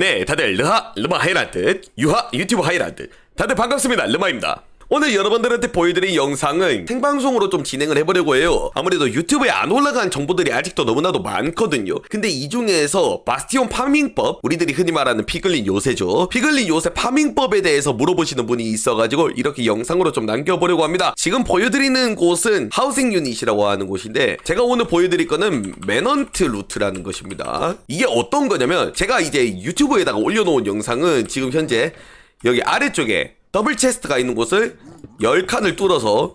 네, 다들 르하, 르마 하이라트, 유하 유튜브 하이라트. 다들 반갑습니다. 르마입니다. 오늘 여러분들한테 보여드릴 영상은 생방송으로 좀 진행을 해보려고 해요. 아무래도 유튜브에 안 올라간 정보들이 아직도 너무나도 많거든요. 근데 이 중에서 바스티온 파밍법, 우리들이 흔히 말하는 피글린 요새죠. 피글린 요새 파밍법에 대해서 물어보시는 분이 있어가지고 이렇게 영상으로 좀 남겨보려고 합니다. 지금 보여드리는 곳은 하우싱 유닛이라고 하는 곳인데 제가 오늘 보여드릴 거는 매넌트 루트라는 것입니다. 이게 어떤 거냐면 제가 이제 유튜브에다가 올려놓은 영상은 지금 현재 여기 아래쪽에 더블 체스트가 있는 곳을 10칸을 뚫어서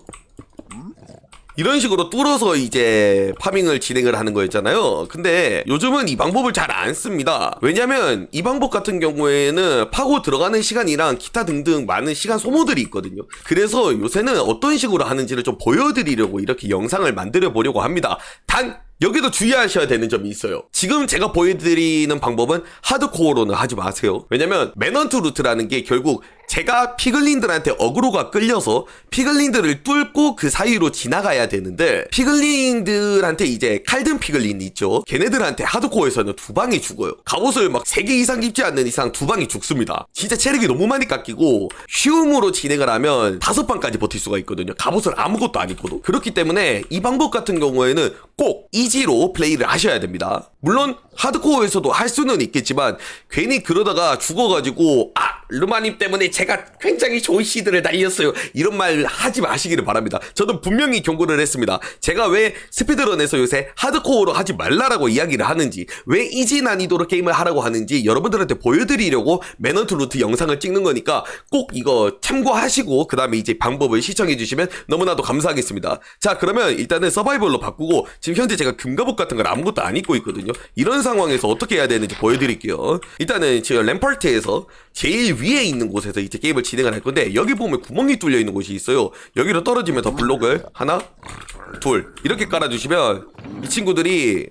이런 식으로 뚫어서 이제 파밍을 진행을 하는 거였잖아요. 근데 요즘은 이 방법을 잘 안 씁니다. 왜냐면 이 방법 같은 경우에는 파고 들어가는 시간이랑 기타 등등 많은 시간 소모들이 있거든요. 그래서 요새는 어떤 식으로 하는지를 좀 보여드리려고 이렇게 영상을 만들어 보려고 합니다. 단 여기도 주의하셔야 되는 점이 있어요. 지금 제가 보여드리는 방법은 하드코어로는 하지 마세요. 왜냐면 매넌트 루트라는 게 결국 제가 피글린들한테 어그로가 끌려서 피글린들을 뚫고 그 사이로 지나가야 되는데 피글린들한테 이제 칼든 피글린 있죠. 걔네들한테 하드코어에서는 두 방이 죽어요. 갑옷을 막세개 이상 입지 않는 이상 두 방이 죽습니다. 진짜 체력이 너무 많이 깎이고 쉬움으로 진행을 하면 다섯 방까지 버틸 수가 있거든요. 갑옷을 아무것도 안 입고도. 그렇기 때문에 이 방법 같은 경우에는 꼭 이지로 플레이를 하셔야 됩니다. 물론 하드코어에서도 할 수는 있겠지만 괜히 그러다가 죽어가지고 아 르마님 때문에 제가 굉장히 좋은 시드를 날렸어요. 이런 말 하지 마시기를 바랍니다. 저는 분명히 경고를 했습니다. 제가 왜 스피드런에서 요새 하드코어로 하지 말라라고 이야기를 하는지 왜 이지 난이도로 게임을 하라고 하는지 여러분들한테 보여드리려고 매너트 루트 영상을 찍는 거니까 꼭 이거 참고하시고 그 다음에 이제 방법을 시청해 주시면 너무나도 감사하겠습니다. 자 그러면 일단은 서바이벌로 바꾸고 지금 현재 제가 금갑옷 같은 걸 아무것도 안 입고 있거든요. 이런 상황에서 어떻게 해야 되는지 보여드릴게요. 일단은 지금 램펄트에서 제일 위에 있는 곳에서 이제 게임을 진행을 할 건데 여기 보면 구멍이 뚫려 있는 곳이 있어요. 여기로 떨어지면서 블록을 하나 둘 이렇게 깔아주시면 이 친구들이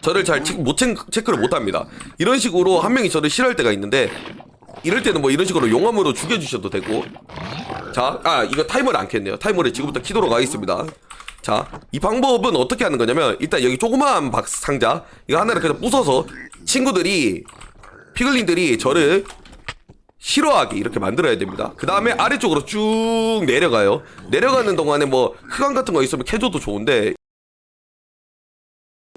저를 잘 못 체크를 못 합니다. 이런 식으로 한 명이 저를 싫어할 때가 있는데 이럴 때는 뭐 이런 식으로 용암으로 죽여주셔도 되고. 자, 아 이거 타이머를 안 켰네요. 타이머를 지금부터 키도록 하겠습니다. 자, 이 방법은 어떻게 하는 거냐면 일단 여기 조그마한 박 상자 이거 하나를 그냥 부숴서 친구들이 피글린들이 저를 싫어하게 이렇게 만들어야 됩니다. 그 다음에 아래쪽으로 쭉 내려가요. 내려가는 동안에 뭐 흑암 같은 거 있으면 캐줘도 좋은데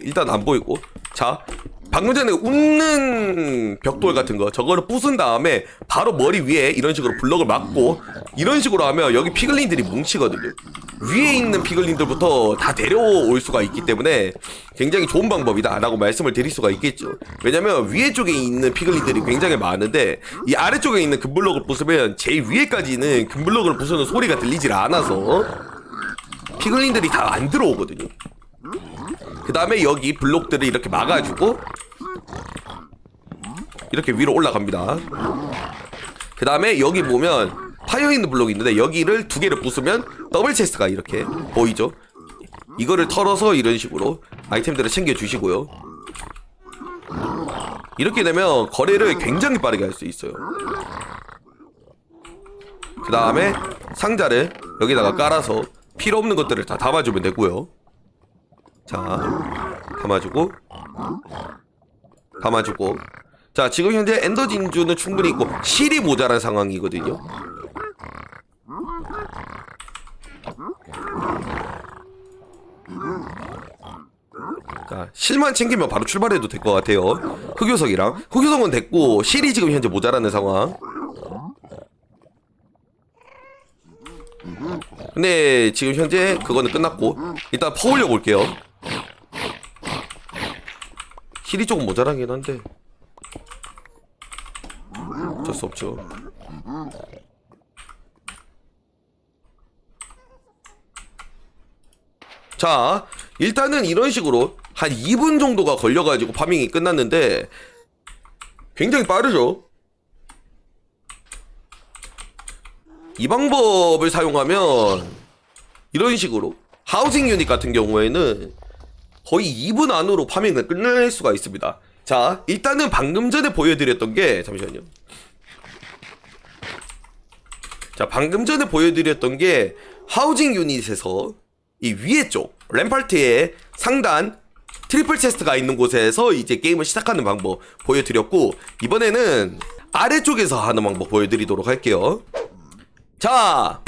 일단 안 보이고 자 방금 전에 웃는 벽돌 같은 거 저거를 부순 다음에 바로 머리 위에 이런 식으로 블럭을 막고 이런 식으로 하면 여기 피글린들이 뭉치거든요. 위에 있는 피글린들부터 다 데려올 수가 있기 때문에 굉장히 좋은 방법이다 라고 말씀을 드릴 수가 있겠죠. 왜냐면 위에 쪽에 있는 피글린들이 굉장히 많은데 이 아래쪽에 있는 금블럭을 부수면 제일 위에까지는 금블럭을 부수는 소리가 들리질 않아서 피글린들이 다 안 들어오거든요. 그 다음에 여기 블록들을 이렇게 막아주고 이렇게 위로 올라갑니다. 그 다음에 여기 보면 파여 있는 블록이 있는데 여기를 두 개를 부수면 더블 체스트가 이렇게 보이죠? 이거를 털어서 이런 식으로 아이템들을 챙겨 주시고요. 이렇게 되면 거래를 굉장히 빠르게 할 수 있어요. 그 다음에 상자를 여기다가 깔아서 필요 없는 것들을 다 담아주면 되고요. 자, 담아주고, 담아주고. 자, 지금 현재 엔더 진주는 충분히 있고, 실이 모자란 상황이거든요. 자, 실만 챙기면 바로 출발해도 될 것 같아요. 흑요석이랑. 흑요석은 됐고, 실이 지금 현재 모자라는 상황. 근데 지금 현재 그거는 끝났고, 일단 퍼올려 볼게요. 힐이 조금 모자라긴 한데. 어쩔 수 없죠. 자 일단은 이런 식으로 한 2분 정도가 걸려가지고 파밍이 끝났는데 굉장히 빠르죠? 이 방법을 사용하면 이런 식으로 하우징 유닛 같은 경우에는 거의 2분 안으로 파밍을 끝낼 수가 있습니다. 자, 일단은 방금 전에 보여드렸던 게, 잠시만요. 자, 방금 전에 보여드렸던 게, 하우징 유닛에서 이 위에 쪽, 램팔트의 상단 트리플 체스트가 있는 곳에서 이제 게임을 시작하는 방법 보여드렸고 이번에는 아래쪽에서 하는 방법 보여드리도록 할게요. 자,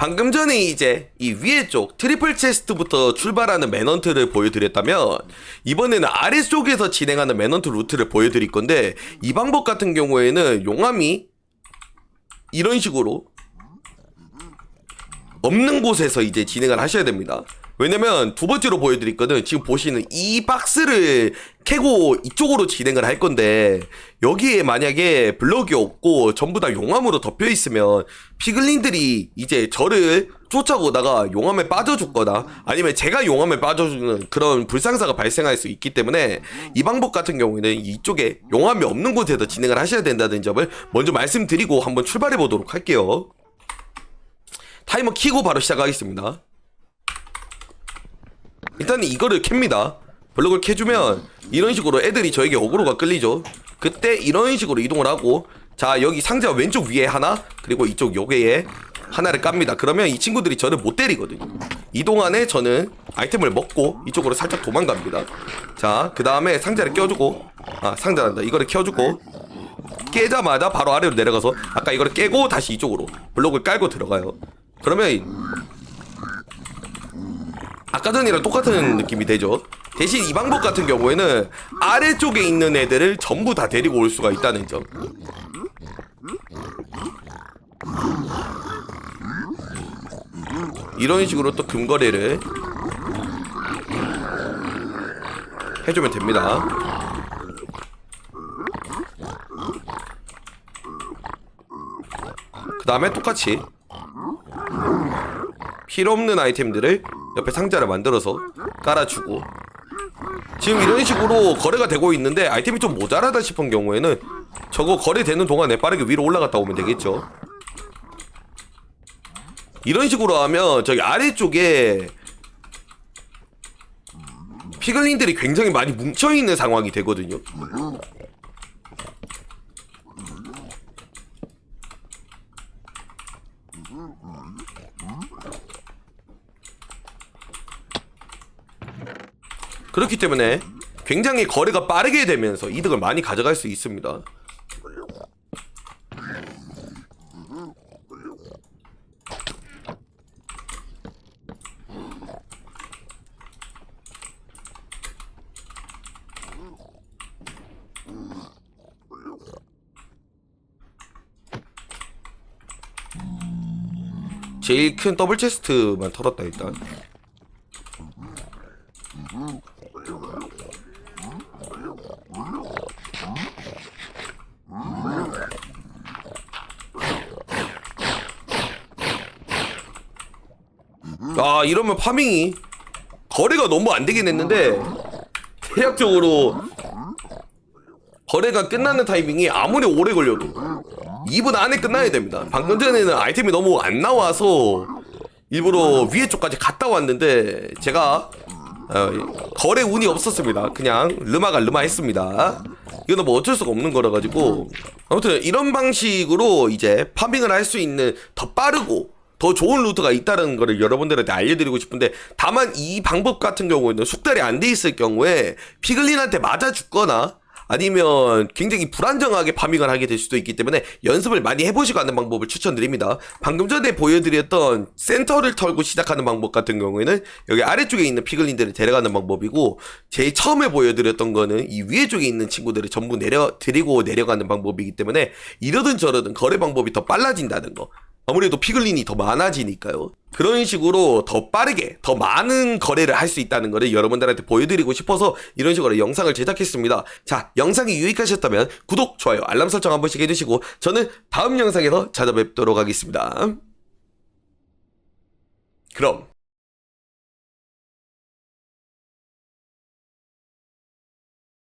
방금 전에 이제 이 위에 쪽 트리플 체스트부터 출발하는 매넌트를 보여드렸다면 이번에는 아래쪽에서 진행하는 매넌트 루트를 보여드릴 건데 이 방법 같은 경우에는 용암이 이런 식으로 없는 곳에서 이제 진행을 하셔야 됩니다. 왜냐면 두 번째로 보여드릴 거는 지금 보시는 이 박스를 캐고 이쪽으로 진행을 할 건데 여기에 만약에 블럭이 없고 전부 다 용암으로 덮여 있으면 피글린들이 이제 저를 쫓아오다가 용암에 빠져 죽거나 아니면 제가 용암에 빠져 죽는 그런 불상사가 발생할 수 있기 때문에 이 방법 같은 경우에는 이쪽에 용암이 없는 곳에서 진행을 하셔야 된다는 점을 먼저 말씀드리고 한번 출발해 보도록 할게요. 타이머 키고 바로 시작하겠습니다. 일단 이거를 캡니다. 블록을 캐주면 이런 식으로 애들이 저에게 어그로가 끌리죠. 그때 이런 식으로 이동을 하고 자 여기 상자 왼쪽 위에 하나 그리고 이쪽 요게에 하나를 깝니다. 그러면 이 친구들이 저를 못 때리거든요. 이 동 안에 저는 아이템을 먹고 이쪽으로 살짝 도망갑니다. 자 그 다음에 상자를 껴주고 아 상자란다 이거를 켜주고 깨자마자 바로 아래로 내려가서 아까 이거를 깨고 다시 이쪽으로 블록을 깔고 들어가요. 그러면 아까 전이랑 똑같은 느낌이 되죠. 대신 이 방법 같은 경우에는 아래쪽에 있는 애들을 전부 다 데리고 올 수가 있다는 점. 이런 식으로 또 금거래를 해주면 됩니다. 그 다음에 똑같이 필요 없는 아이템들을 옆에 상자를 만들어서 깔아주고. 지금 이런 식으로 거래가 되고 있는데 아이템이 좀 모자라다 싶은 경우에는 저거 거래되는 동안에 빠르게 위로 올라갔다 오면 되겠죠. 이런 식으로 하면 저기 아래쪽에 피글린들이 굉장히 많이 뭉쳐있는 상황이 되거든요 그렇기 때문에 굉장히 거래가 빠르게 되면서 이득을 많이 가져갈 수 있습니다. 제일 큰 더블 체스트만 털었다 일단. 아 이러면 파밍이 거래가 너무 안 되긴 했는데 대략적으로 거래가 끝나는 타이밍이 아무리 오래 걸려도 2분 안에 끝나야 됩니다. 방금 전에는 아이템이 너무 안 나와서 일부러 위에 쪽까지 갔다 왔는데 제가 어, 거래 운이 없었습니다. 그냥 르마가 르마 했습니다. 이거는 뭐 어쩔 수가 없는 거라 가지고 아무튼 이런 방식으로 이제 파밍을 할 수 있는 더 빠르고 더 좋은 루트가 있다는 거를 여러분들한테 알려드리고 싶은데 다만 이 방법 같은 경우에는 숙달이 안 돼 있을 경우에 피글린한테 맞아 죽거나 아니면 굉장히 불안정하게 파밍을 하게 될 수도 있기 때문에 연습을 많이 해보시고 하는 방법을 추천드립니다. 방금 전에 보여드렸던 센터를 털고 시작하는 방법 같은 경우에는 여기 아래쪽에 있는 피글린들을 데려가는 방법이고 제일 처음에 보여드렸던 거는 이 위에 쪽에 있는 친구들을 전부 내려 드리고 내려가는 방법이기 때문에 이러든 저러든 거래 방법이 더 빨라진다는 거. 아무래도 피글린이 더 많아지니까요. 그런 식으로 더 빠르게 더 많은 거래를 할 수 있다는 것을 여러분들한테 보여드리고 싶어서 이런 식으로 영상을 제작했습니다. 자, 영상이 유익하셨다면 구독, 좋아요, 알람 설정 한 번씩 해주시고 저는 다음 영상에서 찾아뵙도록 하겠습니다. 그럼